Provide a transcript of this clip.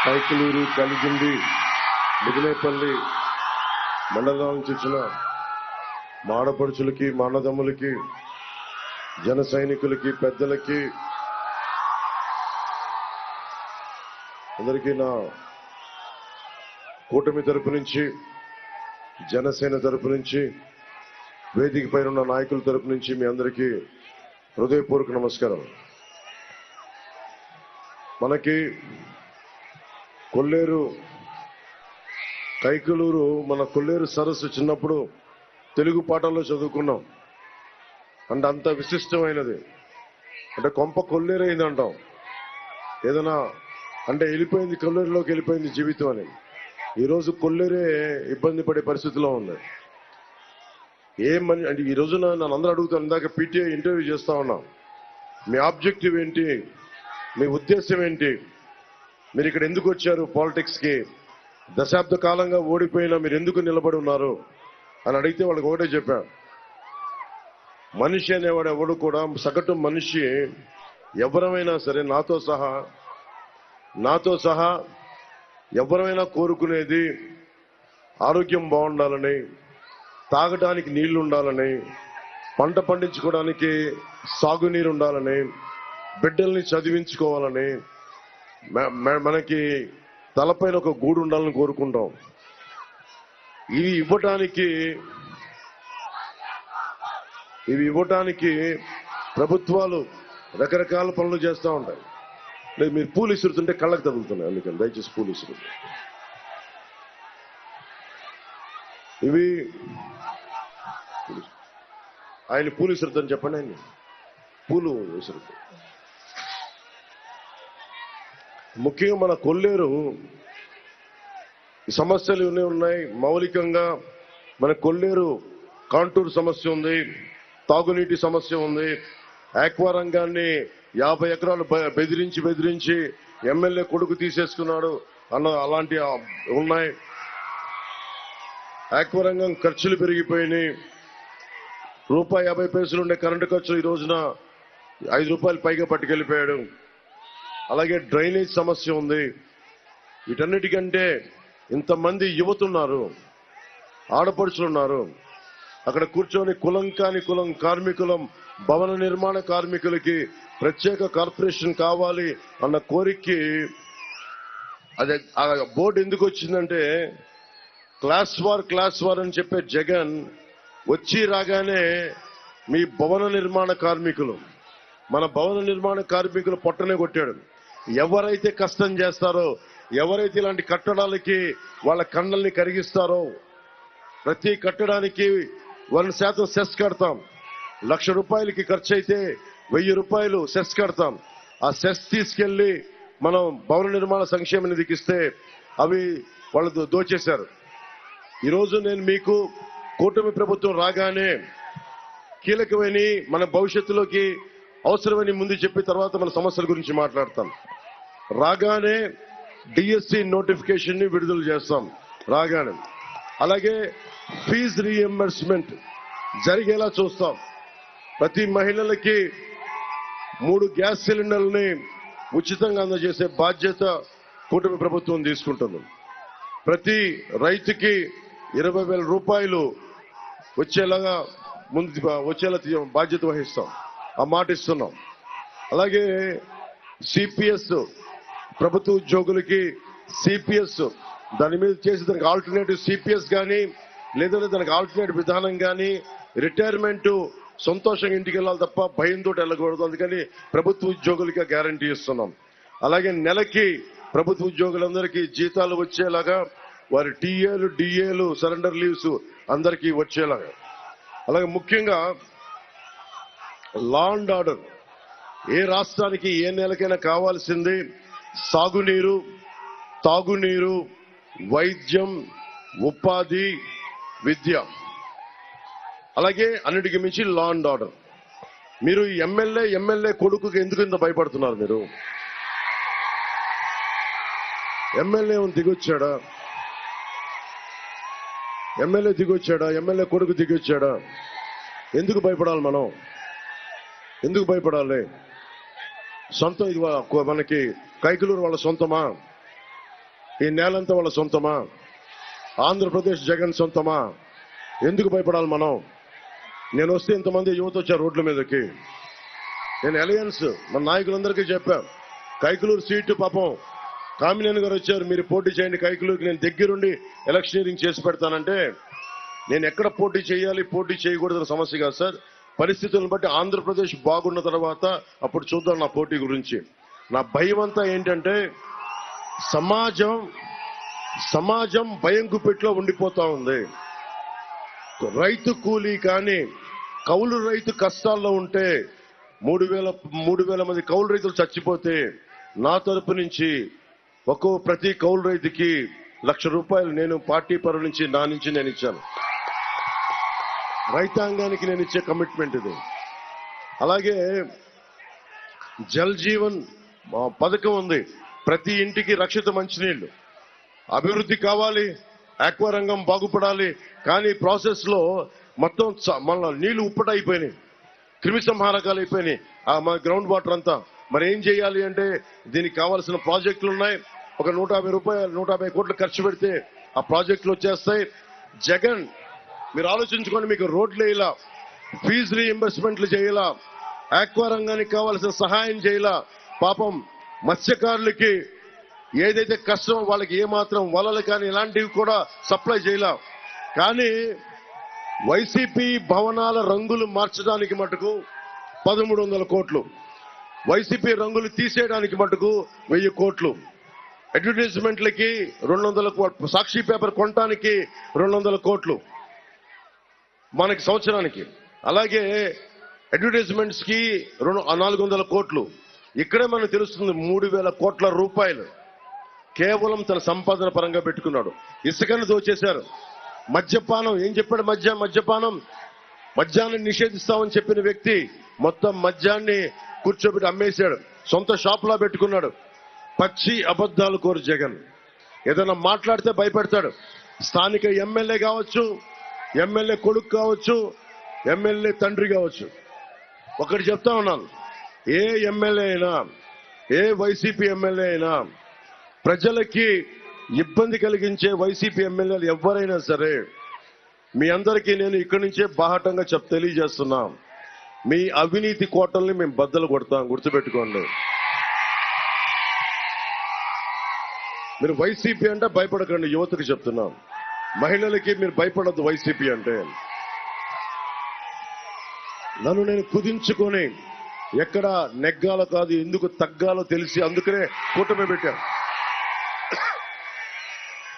కైకలూరు కలిగిండి మిదిలేపల్లి మండలం నుంచి వచ్చిన మాడపడుచులకి మానదమ్ములకి జన సైనికులకి పెద్దలకి అందరికీ నా కూటమి తరపు నుంచి జనసేన తరపు నుంచి వేదిక పైన ఉన్న నాయకుల తరపు నుంచి మీ అందరికీ హృదయపూర్వక నమస్కారం మనకి కొల్లేరు కైకలూరు మన కొల్లేరు సరస్సు చిన్నప్పుడు తెలుగు పాఠాల్లో చదువుకున్నాం. అంటే అంత విశిష్టమైనది. అంటే కొంప కొల్లేరైంది అంటాం ఏదైనా అంటే వెళ్ళిపోయింది కొల్లేరులోకి వెళ్ళిపోయింది జీవితం అని. ఈరోజు కొల్లేరే ఇబ్బంది పడే పరిస్థితిలో ఉంది. ఏం మని అంటే ఈ రోజున నన్ను అందరూ అడుగుతాను ఇందాక పీటీఐ ఇంటర్వ్యూ చేస్తా ఉన్నా. మీ ఆబ్జెక్టివ్ ఏంటి? మీ ఉద్దేశం ఏంటి? మీరు ఇక్కడ ఎందుకు వచ్చారు? పాలిటిక్స్కి దశాబ్ద కాలంగా ఓడిపోయినా మీరు ఎందుకు నిలబడి ఉన్నారు? అని అడిగితే వాళ్ళకి ఒకటే చెప్పాం. మనిషి అనేవాడు ఎవడు కూడా సగటు మనిషి ఎవరమైనా సరే నాతో సహా నాతో సహా ఎవరమైనా కోరుకునేది ఆరోగ్యం బాగుండాలని తాగడానికి నీళ్ళు ఉండాలని పంట పండించుకోవడానికి సాగునీరు ఉండాలని బిడ్డల్ని చదివించుకోవాలని మనకి తలపైన ఒక గూడు ఉండాలని కోరుకుంటాం. ఇవి ఇవ్వటానికి ఇవి ఇవ్వటానికి ప్రభుత్వాలు రకరకాల పనులు చేస్తూ ఉంటాయి. లేదు మీరు పూలు ఇసురుతుంటే కళ్ళకు తగులుతున్నాయి అందుకని దయచేసి పూలు ఇసురు ఇవి ఆయన పూలు ఇసురుతాను చెప్పండి ఆయన పూలు ఇసురుతాయి. ముఖ్యంగా మన కొల్లేరు సమస్యలు ఇవన్నీ ఉన్నాయి. మౌలికంగా మన కొల్లేరు కాంటూర్ సమస్య ఉంది తాగునీటి సమస్య ఉంది. ఆక్వా రంగాన్ని యాభై ఎకరాలు బెదిరించి బెదిరించి ఎమ్మెల్యే కొడుకు తీసేసుకున్నాడు అన్న అలాంటి ఉన్నాయి. ఆక్వా రంగం ఖర్చులు పెరిగిపోయినాయి. రూపాయి యాభై పైసలు ఉండే కరెంటు ఖర్చులు ఈ రోజున ఐదు రూపాయలు పైగా పట్టుకెళ్ళిపోయాడు. అలాగే డ్రైనేజ్ సమస్య ఉంది. వీటన్నిటికంటే ఇంతమంది యువతున్నారు ఆడపడుచులు ఉన్నారు అక్కడ కూర్చొని కులం కాని కులం కార్మికులం భవన నిర్మాణ కార్మికులకి ప్రత్యేక కార్పొరేషన్ కావాలి అన్న కోరికకి అదే ఆ బోర్డు ఎందుకు వచ్చిందంటే క్లాస్ వార్ క్లాస్ వార్ అని చెప్పే జగన్ వచ్చి రాగానే మీ భవన నిర్మాణ కార్మికులు మన భవన నిర్మాణ కార్మికులు పొట్టనే కొట్టాడు. ఎవరైతే కష్టం చేస్తారో ఎవరైతే ఇలాంటి కట్టడాలకి వాళ్ళ కన్నల్ని కరిగిస్తారో ప్రతి కట్టడానికి వన్ శాతం సెస్ కడతాం. లక్ష రూపాయలకి ఖర్చు అయితే వెయ్యి రూపాయలు సెస్ కడతాం. ఆ సెస్ తీసుకెళ్ళి మనం భవన నిర్మాణ సంక్షేమ నిధికి ఇస్తే అవి వాళ్ళు దోచేశారు. ఈరోజు నేను మీకు కూటమి ప్రభుత్వం రాగానే కీలకమైన మన భవిష్యత్తులోకి అవసరమని ముందు చెప్పి తర్వాత మన సమస్యల గురించి మాట్లాడతాం. రాగానే డిఎస్సి నోటిఫికేషన్ని విడుదల చేస్తాం. రాగానే. అలాగే ఫీజు రీఎంబర్స్మెంట్ జరిగేలా చూస్తాం. ప్రతి మహిళలకి మూడు గ్యాస్ సిలిండర్లని ఉచితంగా అందజేసే బాధ్యత కూటమి ప్రభుత్వం తీసుకుంటుంది. ప్రతి రైతుకి ఇరవై వేల రూపాయలు వచ్చేలాగా ముందు వచ్చేలా బాధ్యత వహిస్తాం. ఆ మాట ఇస్తున్నాం. అలాగే సిపిఎస్ ప్రభుత్వ ఉద్యోగులకి సిపిఎస్ దాని మీద చేసి దానికి ఆల్టర్నేటివ్ సిపిఎస్ కానీ లేదంటే దానికి ఆల్టర్నేటివ్ విధానం కానీ రిటైర్మెంట్ సంతోషంగా ఇంటికి వెళ్ళాలి తప్ప భయంతో వెళ్ళకూడదు. అందుకని ప్రభుత్వ ఉద్యోగులకి గ్యారంటీ ఇస్తున్నాం. అలాగే నెలకి ప్రభుత్వ ఉద్యోగులందరికీ జీతాలు వచ్చేలాగా వారి టీఏలు డిఏలు సరెండర్ లీవ్స్ అందరికీ వచ్చేలాగా. అలాగే ముఖ్యంగా లా అండ్ ఆర్డర్ ఏ రాష్ట్రానికి ఏ నెలకైనా కావాల్సింది సాగునీరు తాగునీరు వైద్యం ఉపాధి విద్య. అలాగే అన్నిటికి మించి law and order MLA MLA MLA కొడుకుకి ఎందుకు ఇంత భయపడుతున్నారు మీరు? ఎమ్మెల్యే దిగొచ్చాడా? ఎమ్మెల్యే దిగొచ్చాడా? ఎమ్మెల్యే కొడుకు దిగొచ్చాడా? ఎందుకు భయపడాలి మనం? ఎందుకు భయపడాలి? సొంతం ఇది మనకి కైకులూరు వాళ్ళ సొంతమా? ఈ నేలంతా వాళ్ళ సొంతమా? ఆంధ్రప్రదేశ్ జగన్ సొంతమా? ఎందుకు భయపడాలి మనం? నేను వస్తే ఇంతమంది యువత వచ్చారు రోడ్ల మీదకి. నేను అలయన్స్ మన నాయకులందరికీ చెప్పా కైకులూరు సీటు పాపం. కామినేని గారు వచ్చారు మీరు పోటీ చేయండి కైకులూరుకి నేను దగ్గరుండి ఎలక్షనీరింగ్ చేసి పెడతానంటే నేను ఎక్కడ పోటీ చేయాలి పోటీ చేయకూడదని సమస్య కాదు సార్. పరిస్థితులను బట్టి ఆంధ్రప్రదేశ్ బాగున్న తర్వాత అప్పుడు చూద్దాం నా పోటీ గురించి. నా భయం అంతా ఏంటంటే సమాజం సమాజం భయం గుప్పెట్లో ఉండిపోతా ఉంది. రైతు కూలీ కానీ కౌలు రైతు కష్టాల్లో ఉంటే మూడు వేల మూడు వేల మంది కౌలు రైతులు చచ్చిపోతే నా తరపు నుంచి ఒక్కో ప్రతి కౌలు రైతుకి లక్ష రూపాయలు నేను పార్టీ పరు నుంచి నా నుంచి నేను ఇచ్చాను. రైతాంగానికి నేను ఇచ్చే కమిట్మెంట్ ఇది. అలాగే జల్ జీవన్ పథకం ఉంది. ప్రతి ఇంటికి రక్షిత మంచినీళ్ళు అభివృద్ధి కావాలి ఆక్వా రంగం బాగుపడాలి కానీ ప్రాసెస్లో మొత్తం మన నీళ్ళు ఉప్పటైపోయినాయి క్రిమి సంహారకాలు అయిపోయినాయి. ఆ గ్రౌండ్ వాటర్ అంతా. మరి ఏం చేయాలి అంటే దీనికి కావాల్సిన ప్రాజెక్టులు ఉన్నాయి. ఒక నూట యాభై రూపాయలు నూట యాభై కోట్లు ఖర్చు పెడితే ఆ ప్రాజెక్టులు వచ్చేస్తాయి. జగన్ మీరు ఆలోచించుకోండి మీకు రోడ్లు వేయాల ఫీజు రీఇంబర్స్మెంట్లు చేయాల ఆక్వా రంగానికి కావాల్సిన సహాయం చేయాల. పాపం మత్స్యకారులకి ఏదైతే కష్టమో వాళ్ళకి ఏమాత్రం వలలు కానీ ఇలాంటివి కూడా సప్లై చేయలేం. కానీ వైసీపీ భవనాల రంగులు మార్చడానికి మటుకు పదమూడు వందల కోట్లు వైసీపీ రంగులు తీసేయడానికి మటుకు వెయ్యి కోట్లు అడ్వర్టైజ్మెంట్లకి రెండు వందల కోట్లు సాక్షి పేపర్ కొనడానికి రెండు వందల కోట్లు. మనకి సంవత్సరానికి. అలాగే అడ్వర్టైజ్మెంట్స్కి రెండు నాలుగు వందల కోట్లు. ఇక్కడే మనకు తెలుస్తుంది మూడు వేల కోట్ల రూపాయలు. కేవలం తన సంపాదన పరంగా పెట్టుకున్నాడు. ఇసుకను దోచేశారు. మద్యపానం ఏం చెప్పాడు మద్య మద్యపానం? మద్యాన్ని నిషేధిస్తామని చెప్పిన వ్యక్తి మొత్తం మద్యాన్ని కూర్చోబెట్టి అమ్మేశాడు. సొంత షాప్లా పెట్టుకున్నాడు. పచ్చి అబద్ధాలు కోరు జగన్. ఏదైనా మాట్లాడితే భయపెడతాడు. స్థానిక ఎమ్మెల్యే కావచ్చు ఎమ్మెల్యే కొడుకు కావచ్చు ఎమ్మెల్యే తండ్రి కావచ్చు. ఒకటి చెప్తా ఉన్నాను. ఏ ఎమ్మెల్యే అయినా ఏ వైసీపీ ఎమ్మెల్యే అయినా ప్రజలకి ఇబ్బంది కలిగించే వైసీపీ ఎమ్మెల్యేలు ఎవరైనా సరే మీ అందరికీ నేను ఇక్కడి నుంచే బాహటంగా చెప్ తెలియజేస్తున్నా. మీ అవినీతి కోటల్ని మేము బద్దలు కొడతాం. గుర్తుపెట్టుకోండి. మీరు వైసీపీ అంటే భయపడకండి. యువతకు చెప్తున్నాం. మహిళలకి మీరు భయపడద్దు వైసీపీ అంటే. నన్ను నేను కుదించుకొని ఎక్కడ నెగ్గాలో కాదు ఎందుకు తగ్గాలో తెలిసి అందుకనే కూటమి పెట్టాను